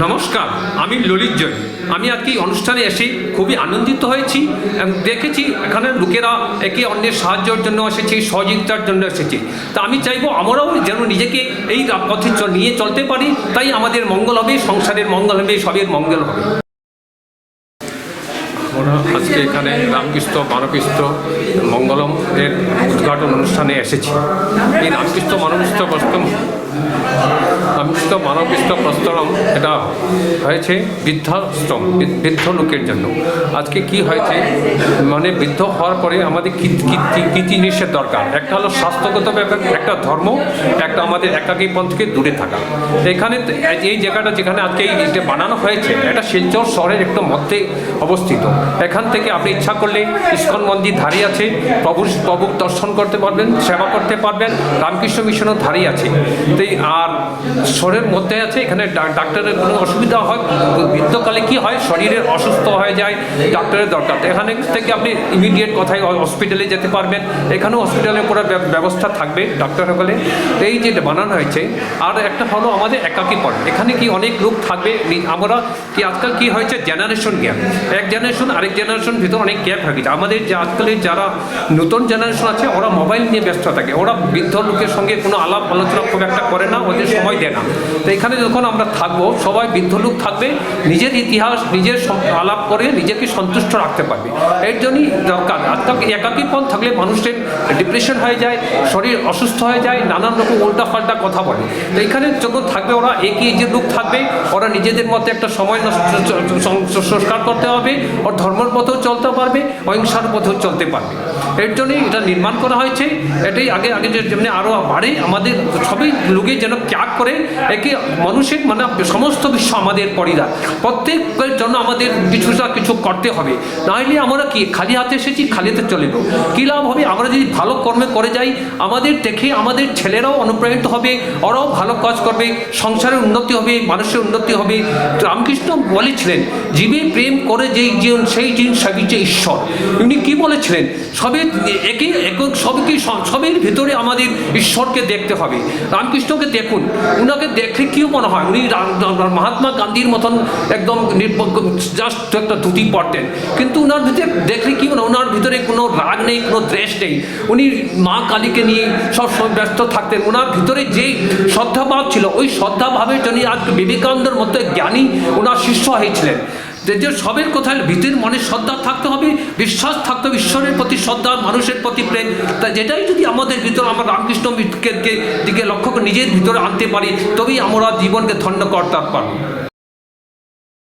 নমস্কার, আমি ললিত জয় আমি আজকে অনুষ্ঠানে এসে খুবই আনন্দিত হয়েছি এবং দেখেছি এখানে লোকেরা একে অন্যের সাহায্যের জন্য এসেছে, সহযোগিতার জন্য এসেছে। তা আমি চাইব আমরাও যেন নিজেকে এই পথে নিয়ে চলতে পারি, তাই আমাদের মঙ্গল হবে, সংসারের মঙ্গল হবে, সবের মঙ্গল হবে। আজকে এখানে রামকৃষ্ণ মানবকৃষ্ণ মঙ্গলম এর উদ্ঘাটন অনুষ্ঠানে এসেছি। এই রামকৃষ্ণ মানবকৃষ্ণ প্রস্তম রামকৃষ্ণ মানবকৃষ্ণ প্রস্তরম এটা হয়েছে বৃদ্ধাশ্রম বৃদ্ধ লোকের জন্য। আজকে কি হয়েছে? মানে বৃদ্ধ হওয়ার পরে আমাদের কী জিনিসের দরকার? একটা হলো স্বাস্থ্যগত ব্যাপার, একটা ধর্ম, একটা আমাদের একাকী পথ থেকে দূরে থাকা। এখানে এই জায়গাটা যেখানে আজকে এই বানানো হয়েছে, এটা শিলচর শহরের একটু মধ্যে অবস্থিত। এখান থেকে আপনি ইচ্ছা করলে ইস্কন মন্দির ধারে আছে প্রভু প্রভু দর্শন করতে পারবেন, সেবা করতে পারবেন, রামকৃষ্ণ মিশনও ধারে আছে। তো আর শহরের মধ্যে আছে, এখানে ডাক্তারের কোনো অসুবিধা হয়, বৃদ্ধকালে কি হয়? শরীরের অসুস্থ হয়ে যায়, ডাক্তারের দরকার। এখানে থেকে আপনি ইমিডিয়েট কথায় হসপিটালে যেতে পারবেন। এখানেও হসপিটালে করার ব্যবস্থা থাকবে ডাক্তার সকলে এই যে বানানো হয়েছে, আর একটা হলো আমাদের একাকী পথ এখানে কি অনেক লোক থাকবে? আমরা কি আজকাল কি হয়েছে? জেনারেশন গ্যাপ এক জেনারেশন আরেক জেনারেশন ভিতর অনেক গ্যাপ হয়ে গেছে। আমাদের যে আজকালের যারা নতুন জেনারেশন আছে, ওরা মোবাইল নিয়ে ব্যস্ত থাকে। ওরা বৃদ্ধ লোকের সঙ্গে কোনো আলাপ আলোচনা খুব একটা করে না, ওদের সময় দেয় না। তো এখানে যখন আমরা থাকব, সবাই বৃদ্ধ লোক থাকবে, নিজের ইতিহাস, নিজের আলাপ করে নিজেকে সন্তুষ্ট রাখতে পারবে। এর জন্যই দরকার। আজকাল একাকীপন থাকলে মানুষের ডিপ্রেশন হয়ে যায়, শরীর অসুস্থ হয়ে যায়, নানান রকম উল্টা পাল্টা কথা বলে। তো এখানে যখন থাকবে, ওরা একই যে লোক থাকবে, ওরা নিজেদের মধ্যে একটা সময় সংস্কার করতে হবে ধর্মের পথেও চলতে পারবে, অহিংসার পথেও চলতে পারবে। এর জন্যই এটা নির্মাণ করা হয়েছে। এটাই আগে আগে যেমনি আরও বাড়ে, আমাদের সবই লোকে যেন ত্যাগ করে, একে মানুষের মানে সমস্ত বিশ্ব আমাদের পরিবার প্রত্যেকের জন্য আমাদের কিছু কিছু করতে হবে। নাহলে আমরা কি, খালি হাতে এসেছি খালিতে চলে যাব কী লাভ হবে? আমরা যদি ভালো কর্মে করে যাই, আমাদের দেখে আমাদের ছেলেরাও অনুপ্রাণিত হবে, ওরাও ভালো কাজ করবে সংসারের উন্নতি হবে, মানুষের উন্নতি হবে। রামকৃষ্ণ বলেছিলেন, জীবে প্রেম করে যেই জীবন সেই সবই যে ঈশ্বর, উনি কি বলেছিলেন? সবে একে একক, সবকে সবের ভিতরে আমাদের ঈশ্বরকে দেখতে হবে। রামকৃষ্ণকে দেখুন, উনাকে দেখলে কিও মনে হয়? উনি মহাত্মা গান্ধীর মতন একদম জাস্ট একটা ধুতি পরতেন। কিন্তু উনার ভিতরে দেখলে কি মনে? ওনার ভিতরে কোনো রাগ নেই, কোনো দ্বেষ নেই। উনি মা কালীকে নিয়ে সবসময় ব্যস্ত থাকতেন। ওনার ভিতরে যে শ্রদ্ধাভাব ছিল, ওই শ্রদ্ধাভাবের জন্য আজকে বিবেকানন্দের মতো জ্ঞানী ওনার শিষ্য হয়েছিলেন। যে সবের কোথায় ভীতির মনে শ্রদ্ধা থাকতে হবে, বিশ্বাস থাকতে হবে, ঈশ্বরের প্রতি শ্রদ্ধা, মানুষের প্রতি প্রেম। তা যেটাই যদি আমাদের ভিতরে, আমরা রামকৃষ্ণ দিকে লক্ষ্য করে নিজের ভিতরে আনতে পারি, তবেই আমরা জীবনকে ধন্য করতে পারব।